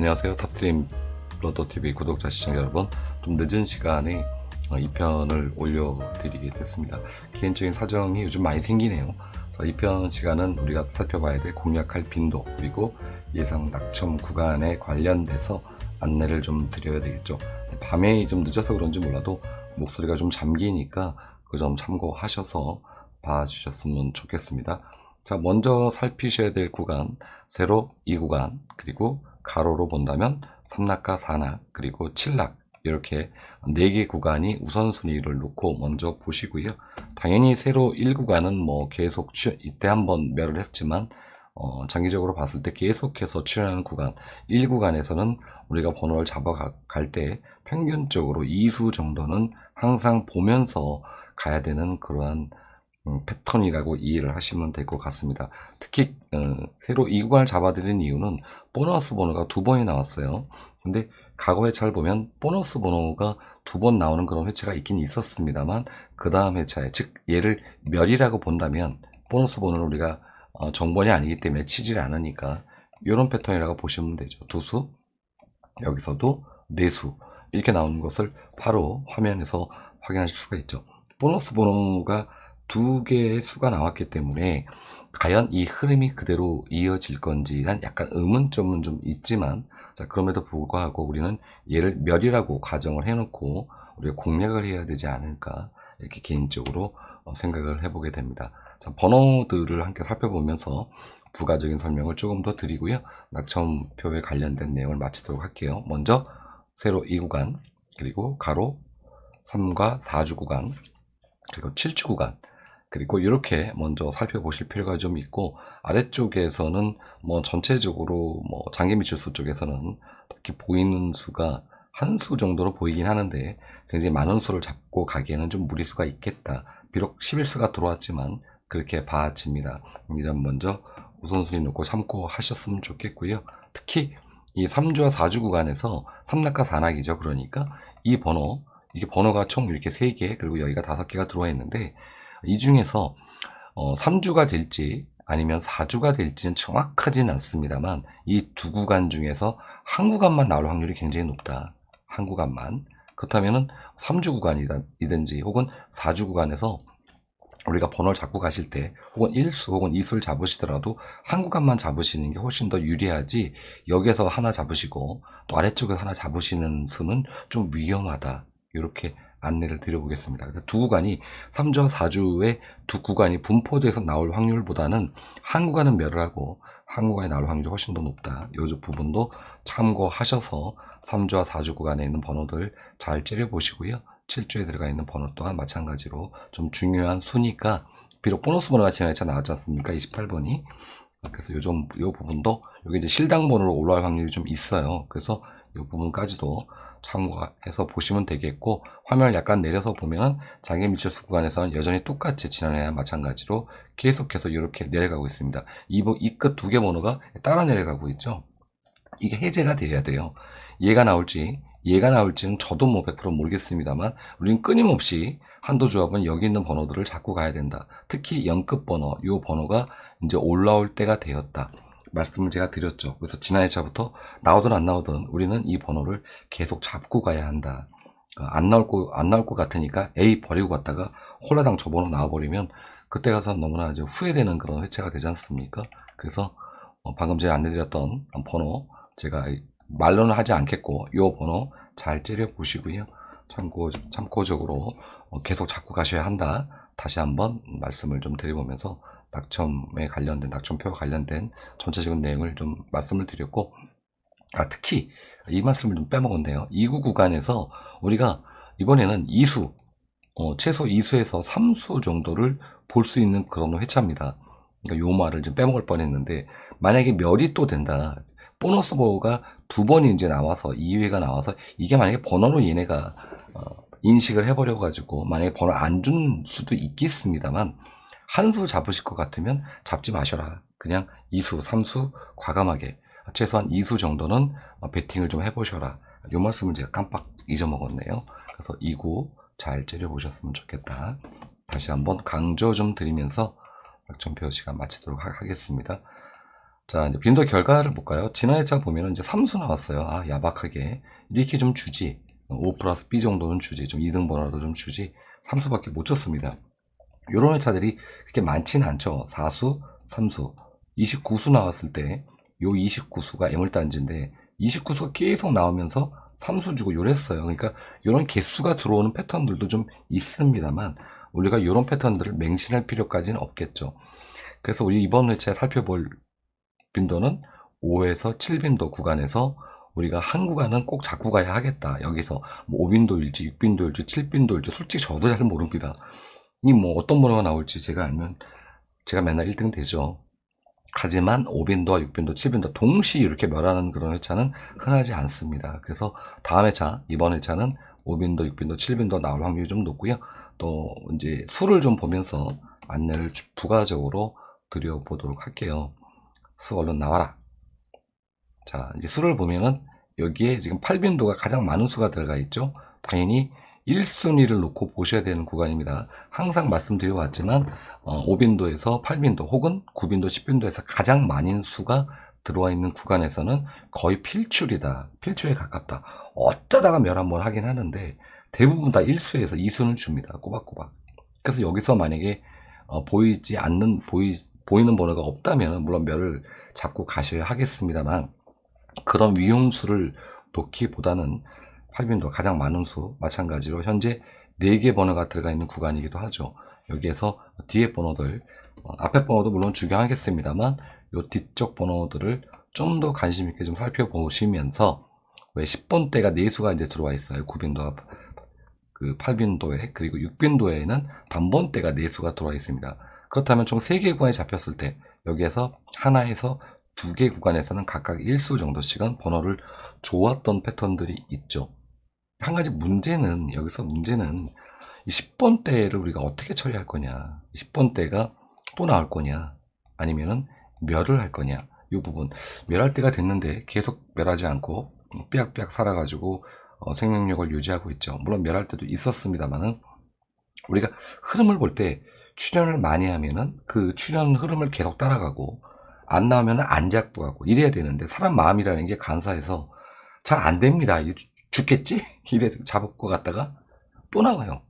안녕하세요. 탑트림 블러더TV 구독자 시청자 여러분. 좀 늦은 시간에 어, 이 편을 올려드리게 됐습니다. 개인적인 사정이 요즘 많이 생기네요. 이 편 시간은 우리가 살펴봐야 될 공략할 빈도 그리고 예상 낙첨 구간에 관련돼서 안내를 좀 드려야 되겠죠. 밤에 좀 늦어서 그런지 몰라도 목소리가 좀 잠기니까 그 점 참고하셔서 봐주셨으면 좋겠습니다. 자, 먼저 살피셔야 될 구간, 세로 2구간, 그리고 가로로 본다면 3낙과 4낙, 그리고 7낙, 이렇게 4개 구간이 우선순위를 놓고 먼저 보시고요. 당연히 세로 1구간은 뭐 계속 추, 이때 한번 멸을 했지만, 어, 장기적으로 봤을 때 계속해서 출연하는 구간, 1구간에서는 우리가 번호를 잡아갈 때 평균적으로 2수 정도는 항상 보면서 가야 되는 그러한 음, 패턴이라고 이해를 하시면 될 것 같습니다. 특히 어, 새로 이 구간을 잡아드린 이유는 보너스 번호가 두 번이 나왔어요. 근데 과거에 잘 보면 보너스 번호가 두 번 나오는 그런 회차가 있긴 있었습니다만 그 다음 회차에 즉 얘를 멸이라고 본다면 보너스 번호를 우리가 어, 정번이 아니기 때문에 치질 않으니까 이런 패턴이라고 보시면 되죠. 두수 여기서도 네수 이렇게 나오는 것을 바로 화면에서 확인하실 수가 있죠. 보너스 번호가 두 개의 수가 나왔기 때문에 과연 이 흐름이 그대로 이어질 건지란 약간 의문점은 좀 있지만 자 그럼에도 불구하고 우리는 얘를 멸이라고 가정을 해놓고 우리가 공략을 해야 되지 않을까 이렇게 개인적으로 어, 생각을 해보게 됩니다. 자 번호들을 함께 살펴보면서 부가적인 설명을 조금 더 드리고요. 낙첨표에 관련된 내용을 마치도록 할게요. 먼저 세로 2구간 그리고 가로 3과 4주 구간 그리고 7주 구간 그리고 이렇게 먼저 살펴보실 필요가 좀 있고 아래쪽에서는 뭐 전체적으로 뭐 장기 미출수 쪽에서는 특히 보이는 수가 한 수 정도로 보이긴 하는데 굉장히 많은 수를 잡고 가기에는 좀 무리수가 있겠다. 비록 11수가 들어왔지만 그렇게 봐집니다. 이점 먼저 우선순위 놓고 참고하셨으면 좋겠고요. 특히 이 3주와 4주 구간에서 3낙과 4낙이죠. 그러니까 이 번호 이게 번호가 총 이렇게 3개 그리고 여기가 5개가 들어와 있는데 이 중에서 어, 3주가 될지 아니면 4주가 될지는 정확하진 않습니다만 이 두 구간 중에서 한 구간만 나올 확률이 굉장히 높다. 한 구간만. 그렇다면은 3주 구간이든지 혹은 4주 구간에서 우리가 번호를 잡고 가실 때 혹은 1수 혹은 2수를 잡으시더라도 한 구간만 잡으시는 게 훨씬 더 유리하지 여기서 하나 잡으시고 또 아래쪽에서 하나 잡으시는 수는 좀 위험하다. 이렇게 안내를 드려보겠습니다. 두 구간이 3주와 4주의 두 구간이 분포돼서 나올 확률보다는 한 구간은 멸을 하고 한 구간에 나올 확률이 훨씬 더 높다. 이 부분도 참고하셔서 3주와 4주 구간에 있는 번호들 잘 째려보시고요. 7주에 들어가 있는 번호 또한 마찬가지로 좀 중요한 수니까 비록 보너스 번호가 지난해 차 나왔지 않습니까? 28번이. 그래서 요즘 요 부분도 여기 이제 실당 번호로 올라갈 확률이 좀 있어요. 그래서 이 부분까지도 참고해서 보시면 되겠고 화면을 약간 내려서 보면 장애 미철수 구간에서는 여전히 똑같이 지난해와 마찬가지로 계속해서 이렇게 내려가고 있습니다. 이끝 두 개 번호가 따라 내려가고 있죠. 이게 해제가 돼야 돼요. 얘가 나올지 얘가 나올지는 저도 뭐 100% 모르겠습니다만 우리는 끊임없이 한도 조합은 여기 있는 번호들을 잡고 가야 된다. 특히 0급 번호, 이 번호가 이제 올라올 때가 되었다. 말씀을 제가 드렸죠. 그래서 지난 회차부터 나오든 안 나오든 우리는 이 번호를 계속 잡고 가야 한다. 어, 안 나올 거, 안 나올 것 같으니까 A 버리고 갔다가 홀라당 저 번호 나와버리면 그때 가서 너무나 이제 후회되는 그런 회차가 되지 않습니까? 그래서 어, 방금 제가 안내드렸던 번호 제가 말로는 하지 않겠고 이 번호 잘 째려 보시고요. 참고, 참고적으로 어, 계속 잡고 가셔야 한다. 다시 한번 말씀을 좀 드려보면서 낙첨에 관련된 낙첨표와 관련된 전체적인 내용을 좀 말씀을 드렸고 아 특히 이 말씀을 좀 빼먹었네요. 2구 구간에서 우리가 이번에는 2수 어, 최소 2수에서 3수 정도를 볼 수 있는 그런 회차입니다. 그러니까 요 말을 좀 빼먹을 뻔했는데 만약에 멸이 또 된다. 보너스 버가 두 번이 이제 나와서 2회가 나와서 이게 만약에 번호로 얘네가 어, 인식을 해버려 가지고 만약에 번호 안 준 수도 있겠습니다만 한 수 잡으실 것 같으면 잡지 마셔라. 그냥 2수, 3수 과감하게 최소한 2수 정도는 어, 베팅을 좀 해보셔라. 이 말씀을 제가 깜빡 잊어먹었네요. 그래서 2구 잘 째려보셨으면 좋겠다. 다시 한번 강조 좀 드리면서 낙점표 시간 마치도록 하- 하겠습니다. 자, 이제 빈도 결과를 볼까요? 지난 회차 보면은 이제 삼수 나왔어요. 아, 야박하게. 이렇게 좀 주지. 5 플러스 B 정도는 주지. 좀 2등 번호라도 좀 주지. 삼수밖에 못 줬습니다. 요런 회차들이 그렇게 많지는 않죠. 4수, 3수. 29수 나왔을 때, 요 29수가 애물단지인데, 29수가 계속 나오면서 삼수 주고 요랬어요. 그러니까 요런 개수가 들어오는 패턴들도 좀 있습니다만, 우리가 요런 패턴들을 맹신할 필요까지는 없겠죠. 그래서 우리 이번 회차에 살펴볼 빈도는 5에서 7빈도 구간에서 우리가 한 구간은 꼭 잡고 가야 하겠다. 여기서 뭐 5빈도일지 6빈도일지 7빈도일지 솔직히 저도 잘 모릅니다. 이 뭐 어떤 번호가 나올지 제가 알면 제가 맨날 1등 되죠. 하지만 5빈도와 6빈도, 7빈도 동시에 이렇게 멸하는 그런 회차는 흔하지 않습니다. 그래서 다음 회차, 이번 회차는 5빈도, 6빈도, 7빈도 나올 확률이 좀 높고요. 또 이제 수를 좀 보면서 안내를 부가적으로 드려보도록 할게요. 수 얼른 나와라. 자, 이제 수를 보면은 여기에 지금 8빈도가 가장 많은 수가 들어가 있죠. 당연히 1순위를 놓고 보셔야 되는 구간입니다. 항상 말씀드려 왔지만 어, 5빈도에서 8빈도 혹은 9빈도, 10빈도에서 가장 많은 수가 들어와 있는 구간에서는 거의 필출이다. 필출에 가깝다. 어쩌다가 멸 한번 하긴 하는데 대부분 다 1수에서 2수는 줍니다. 꼬박꼬박. 그래서 여기서 만약에 어, 보이지 않는 보이 보이는 번호가 없다면 물론 멸을 잡고 가셔야 하겠습니다만 그런 위험수를 놓기보다는 8빈도 가장 많은 수 마찬가지로 현재 4개 번호가 들어가 있는 구간이기도 하죠. 여기에서 뒤에 번호들 어, 앞에 번호도 물론 중요하겠습니다만 요 뒤쪽 번호들을 좀 더 관심 있게 좀 살펴보시면서 왜 10번대가 4수가 이제 들어와 있어요. 9빈도와 그 8빈도에 그리고 6빈도에는 단번대가 4수가 들어와 있습니다. 그렇다면 총 3개 구간이 잡혔을 때 여기에서 하나에서 두 개 구간에서는 각각 1수 정도씩은 번호를 좋았던 패턴들이 있죠. 한 가지 문제는 여기서 문제는 이 10번대를 우리가 어떻게 처리할 거냐 10번대가 또 나올 거냐 아니면은 멸을 할 거냐 이 부분 멸할 때가 됐는데 계속 멸하지 않고 삐약삐약 살아가지고 어, 생명력을 유지하고 있죠 물론 멸할 때도 있었습니다만은 우리가 흐름을 볼 때 출연을 많이 하면은 그 출연 흐름을 계속 따라가고 안 나오면은 안 잡고 가고 이래야 되는데 사람 마음이라는 게 간사해서 잘 안 됩니다. 죽겠지? 이래 잡고 갔다가 또 나와요.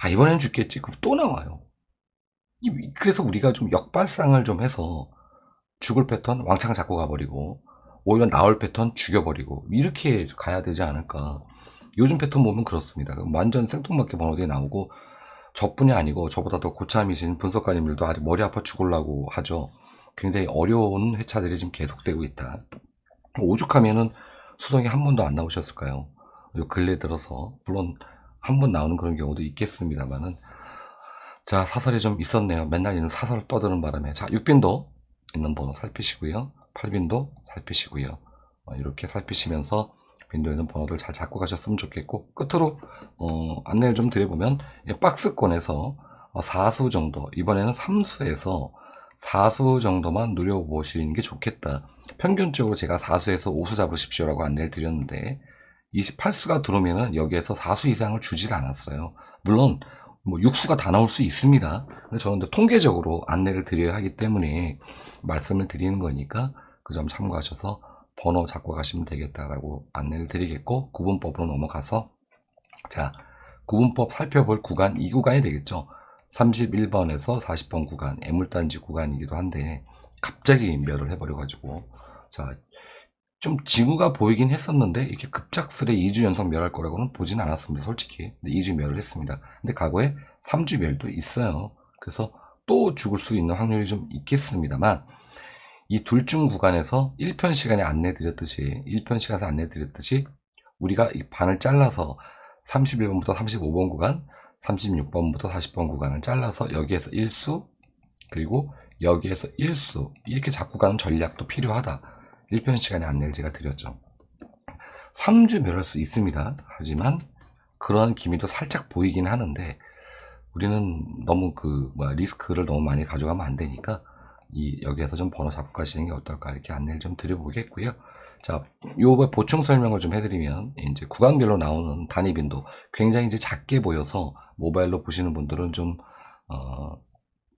아 이번엔 죽겠지? 그럼 또 나와요. 이- 그래서 우리가 좀 역발상을 좀 해서 죽을 패턴 왕창 잡고 가버리고 오히려 나올 패턴 죽여버리고 이렇게 가야 되지 않을까. 요즘 패턴 보면 그렇습니다. 완전 생뚱맞게 번호들이 나오고 저뿐이 아니고 저보다 더 고참이신 분석가님들도 아직 머리 아파 죽으려고 하죠. 굉장히 어려운 회차들이 지금 계속되고 있다. 오죽하면은 수동이 한 번도 안 나오셨을까요? 요 근래 들어서 물론 한 번 나오는 그런 경우도 있겠습니다만은 자 사설이 좀 있었네요. 맨날 이런 사설을 떠드는 바람에 자 6빈도 있는 번호 살피시고요. 8빈도 살피시고요. 어, 이렇게 살피시면서 빈도에 있는 번호들 잘 잡고 가셨으면 좋겠고 끝으로 어, 안내를 좀 드려보면 이 박스권에서 어, 4수 정도 이번에는 3수에서 4수 정도만 누려보시는 게 좋겠다. 평균적으로 제가 4수에서 5수 잡으십시오 라고 안내를 드렸는데 28수가 들어오면은 여기에서 4수 이상을 주질 않았어요. 물론 뭐 6수가 다 나올 수 있습니다. 근데 저는 통계적으로 안내를 드려야 하기 때문에 말씀을 드리는 거니까 그 점 참고하셔서 번호 잡고 가시면 되겠다라고 안내를 드리겠고 구분법으로 넘어가서 자 구분법 살펴볼 구간 이 구간이 되겠죠. 31번에서 40번 구간 애물단지 구간이기도 한데 갑자기 멸을 해버려가지고 자 좀 징후가 보이긴 했었는데 이렇게 급작스레 2주 연속 멸할 거라고는 보진 않았습니다 솔직히. 근데 2주 멸을 했습니다. 근데 과거에 3주 멸도 있어요. 그래서 또 죽을 수 있는 확률이 좀 있겠습니다만 이 둘중 구간에서 1편 시간에 안내 드렸듯이 1편 시간에서 안내 드렸듯이 우리가 이 반을 잘라서 31번부터 35번 구간 36번부터 40번 구간을 잘라서 여기에서 1수 그리고 여기에서 1수 이렇게 잡고 가는 전략도 필요하다. 1편 시간에 안내를 제가 드렸죠. 3주 멸할 수 있습니다. 하지만 그러한 기미도 살짝 보이긴 하는데 우리는 너무 그 뭐야 리스크를 너무 많이 가져가면 안 되니까 이 여기에서 좀 번호 잡고 가시는 게 어떨까 이렇게 안내를 좀 드려보겠고요. 자, 요 보충 설명을 좀 해드리면 이제 구간별로 나오는 단위 빈도 굉장히 이제 작게 보여서 모바일로 보시는 분들은 좀 어,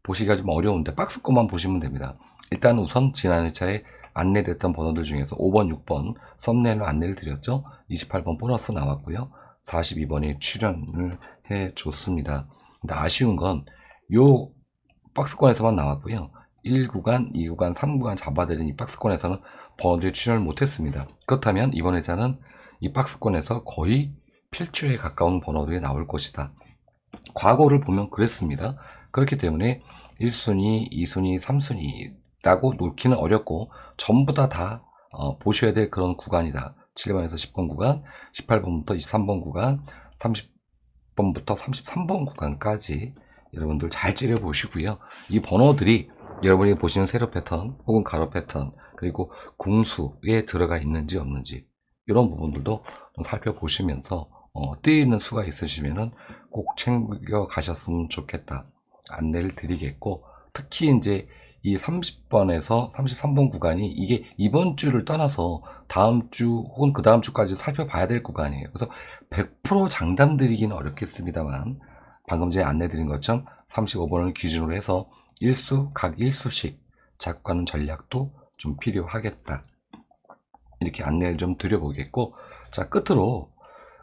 보시기가 좀 어려운데 박스 거만 보시면 됩니다. 일단 우선 지난 회차에 안내됐던 번호들 중에서 5번, 6번 썸네일로 안내를 드렸죠. 28번 보너스 나왔고요. 42번이 출연을 해 줬습니다. 근데 아쉬운 건 요 박스권에서만 나왔고요. 1구간, 2구간, 3구간 잡아드린 이 박스권에서는 번호들이 출연을 못했습니다. 그렇다면 이번 회차는 이 박스권에서 거의 필출에 가까운 번호들이 나올 것이다. 과거를 보면 그랬습니다. 그렇기 때문에 1순위, 2순위, 3순위 라고 놓기는 어렵고 전부 다다 보셔야 될 그런 구간이다. 7번에서 10번 구간, 18번부터 23번 구간, 30번부터 33번 구간까지 여러분들 잘 찌려 보시고요. 이 번호들이 여러분이 보시는 세로 패턴 혹은 가로 패턴 그리고 궁수에 들어가 있는지 없는지 이런 부분들도 좀 살펴보시면서 어, 뜨이는 수가 있으시면은 꼭 챙겨 가셨으면 좋겠다 안내를 드리겠고 특히 이제 이 30번에서 33번 구간이 이게 이번 주를 떠나서 다음 주 혹은 그 다음 주까지 살펴봐야 될 구간이에요. 그래서 100% 장담 드리기는 어렵겠습니다만 방금 전에 안내 드린 것처럼 35번을 기준으로 해서 일수 각 일수씩 잡고 가는 전략도 좀 필요하겠다. 이렇게 안내를 좀 드려보겠고 자 끝으로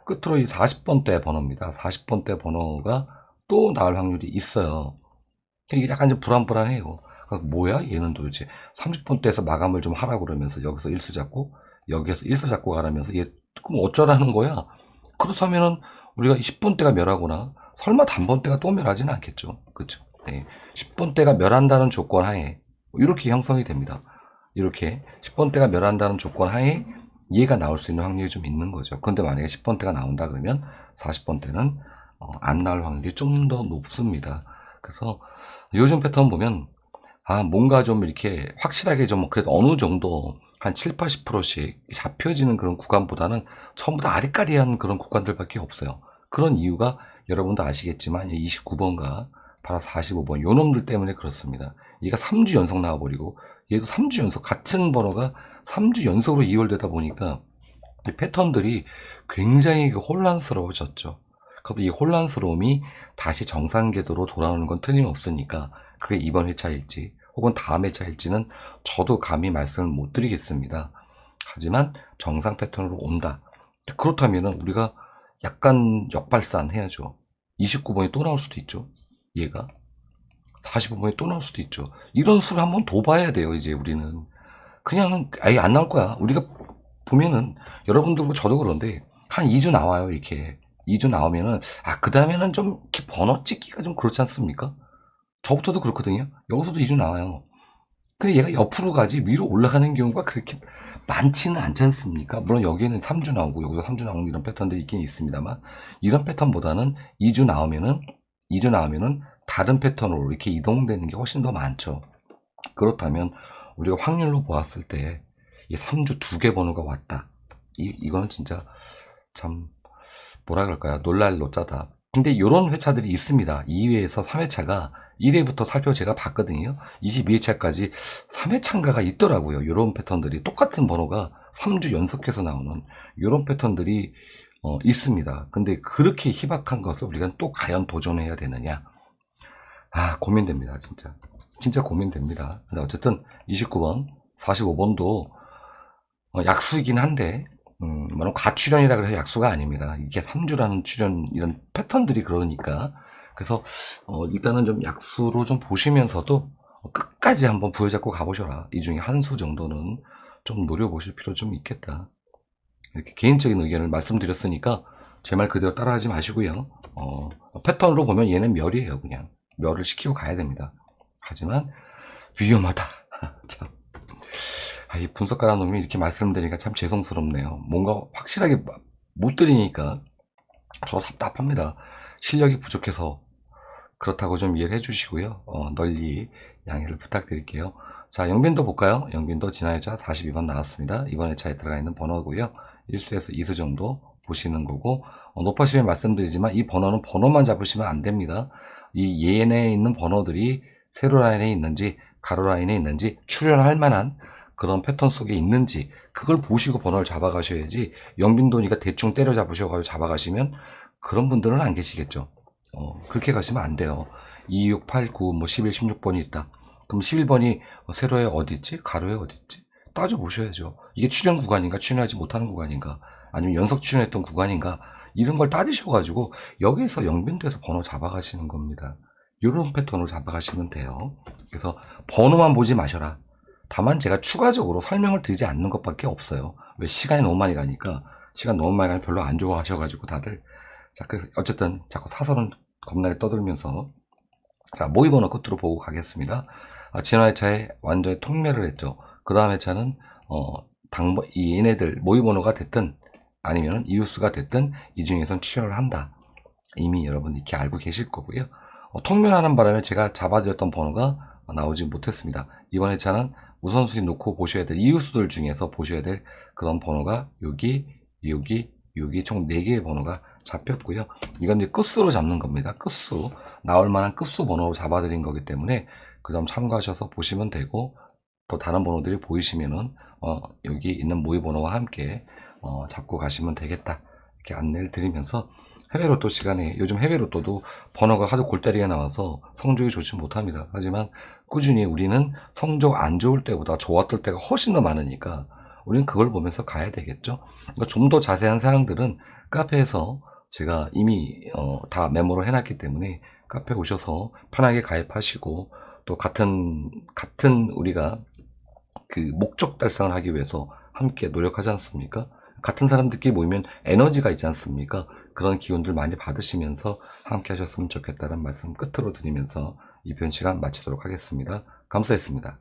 끝으로 이 40번대 번호입니다. 40번대 번호가 또 나올 확률이 있어요. 이게 약간 좀 불안불안해요. 그러니까 뭐야 얘는 도대체 30번대에서 마감을 좀 하라고 그러면서 여기서 일수 잡고 여기에서 일수 잡고 가라면서 얘 그럼 어쩌라는 거야? 그렇다면은 우리가 10번대가 멸하거나 설마 단번대가 또 멸하지는 않겠죠. 그렇죠? 네. 10번대가 멸한다는 조건 하에 이렇게 형성이 됩니다. 이렇게 10번대가 멸한다는 조건 하에 얘가 나올 수 있는 확률이 좀 있는 거죠. 그런데 만약에 10번대가 나온다 그러면 40번대는 어, 안 나올 확률이 좀 더 높습니다. 그래서 요즘 패턴 보면 아 뭔가 좀 이렇게 확실하게 좀 그래도 어느 정도 한 7, 80%씩 잡혀지는 그런 구간보다는 전부 다 아리까리한 그런 구간들밖에 없어요. 그런 이유가 여러분도 아시겠지만 29번과 바로 45번 요 놈들 때문에 그렇습니다. 얘가 3주 연속 나와버리고 얘도 3주 연속 같은 번호가 3주 연속으로 이월되다 보니까 이 패턴들이 굉장히 그 혼란스러워졌죠. 그래도 이 혼란스러움이 다시 정상 궤도로 돌아오는 건 틀림없으니까 그게 이번 회차일지 혹은 다음 회차일지는 저도 감히 말씀을 못 드리겠습니다. 하지만 정상 패턴으로 온다. 그렇다면은 우리가 약간 역발산 해야죠. 29번이 또 나올 수도 있죠. 얘가 45번이 또 나올 수도 있죠. 이런 수를 한번 더 봐야 돼요. 이제 우리는 그냥 아예 안 나올 거야. 우리가 보면은 여러분들도 저도 그런데 한 2주 나와요. 이렇게 2주 나오면은 아 그 다음에는 좀 번호 찍기가 좀 그렇지 않습니까? 저부터도 그렇거든요. 여기서도 2주 나와요. 근데 얘가 옆으로 가지 위로 올라가는 경우가 그렇게 많지는 않지 않습니까? 물론 여기에는 3주 나오고 여기서 3주 나오는 이런 패턴들이 있긴 있습니다만 이런 패턴보다는 2주 나오면은 2주 나오면은 다른 패턴으로 이렇게 이동되는 게 훨씬 더 많죠. 그렇다면 우리가 확률로 보았을 때 이 3주 두 개 번호가 왔다. 이 이거는 진짜 참 뭐라 그럴까요? 놀랄 노짜다. 근데 이런 회차들이 있습니다. 2회에서 3회차가 1회부터 살펴 제가 봤거든요. 22회차까지 3회차인가가 있더라고요. 이런 패턴들이 똑같은 번호가 3주 연속해서 나오는 이런 패턴들이 어, 있습니다. 근데 그렇게 희박한 것을 우리가 또 과연 도전해야 되느냐? 아 고민됩니다. 진짜 진짜 고민됩니다. 근데 어쨌든 29번, 45번도 어, 약수이긴 한데 음, 물론 가출연이라 그래서 약수가 아닙니다. 이게 3주라는 출연 이런 패턴들이 그러니까 그래서 어, 일단은 좀 약수로 좀 보시면서도 끝까지 한번 부여잡고 가보셔라. 이 중에 한 수 정도는 좀 노려보실 필요 좀 있겠다. 이렇게 개인적인 의견을 말씀드렸으니까 제 말 그대로 따라하지 마시고요. 어, 패턴으로 보면 얘는 멸이에요, 그냥. 멸을 시키고 가야 됩니다. 하지만 위험하다. 참. 아, 이 분석가라는 놈이 이렇게 말씀드리니까 참 죄송스럽네요. 뭔가 확실하게 못 드리니까 저 답답합니다. 실력이 부족해서 그렇다고 좀 이해를 해주시고요. 어, 널리 양해를 부탁드릴게요. 자, 영빈도 볼까요? 영빈도 지난 회차 42번 나왔습니다. 이번 회차에 들어가 있는 번호고요. 1수에서 2수 정도 보시는 거고 어, 높아시면 말씀드리지만 이 번호는 번호만 잡으시면 안 됩니다. 이 예내에 있는 번호들이 세로 라인에 있는지 가로 라인에 있는지 출연할 만한 그런 패턴 속에 있는지 그걸 보시고 번호를 잡아가셔야지 영빈도니까 대충 때려 잡으셔가지고 잡아가시면 그런 분들은 안 계시겠죠. 어, 그렇게 가시면 안 돼요. 2, 6, 8, 9, 뭐 11, 16번이 있다. 그럼 11번이 세로에 어디 있지? 가로에 어디 있지? 따져 보셔야죠. 이게 출연 구간인가, 출연하지 못하는 구간인가, 아니면 연속 출연했던 구간인가, 이런 걸 따지셔가지고, 여기서 영빈도에서 번호 잡아가시는 겁니다. 이런 패턴으로 잡아가시면 돼요. 그래서 번호만 보지 마셔라. 다만 제가 추가적으로 설명을 드리지 않는 것밖에 없어요. 왜 시간이 너무 많이 가니까, 시간 너무 많이 가면 별로 안 좋아하셔가지고 다들. 자, 그래서 어쨌든 자꾸 사설은 겁나게 떠들면서, 자, 모의 번호 끝으로 보고 가겠습니다. 아, 지난 회차에 완전히 통매를 했죠. 그 다음 회차는 어, 당, 이 얘네들 모의번호가 됐든 아니면 이웃수가 됐든 이 중에선 출연을 한다. 이미 여러분 이렇게 알고 계실 거고요. 어, 통면하는 바람에 제가 잡아드렸던 번호가 나오지 못했습니다. 이번 회차는 우선순위 놓고 보셔야 될 이웃수들 중에서 보셔야 될 그런 번호가 여기, 여기, 여기 총 4개의 번호가 잡혔고요. 이건 이제 끝수로 잡는 겁니다. 끝수. 나올 만한 끝수 번호로 잡아드린 거기 때문에 그점 참고하셔서 보시면 되고 또 다른 번호들이 보이시면은 어, 여기 있는 모의 번호와 함께 어, 잡고 가시면 되겠다 이렇게 안내를 드리면서 해외 로또 시간에 요즘 해외 로또도 번호가 하도 골다리가 나와서 성적이 좋지 못합니다. 하지만 꾸준히 우리는 성적 안 좋을 때보다 좋았을 때가 훨씬 더 많으니까 우리는 그걸 보면서 가야 되겠죠. 좀더 자세한 사항들은 카페에서 제가 이미 어, 다 메모를 해놨기 때문에 카페 오셔서 편하게 가입하시고 또 같은 같은 우리가 그 목적 달성을 하기 위해서 함께 노력하지 않습니까? 같은 사람들끼리 모이면 에너지가 있지 않습니까? 그런 기운들 많이 받으시면서 함께 하셨으면 좋겠다는 말씀 끝으로 드리면서 이편 시간 마치도록 하겠습니다. 감사했습니다.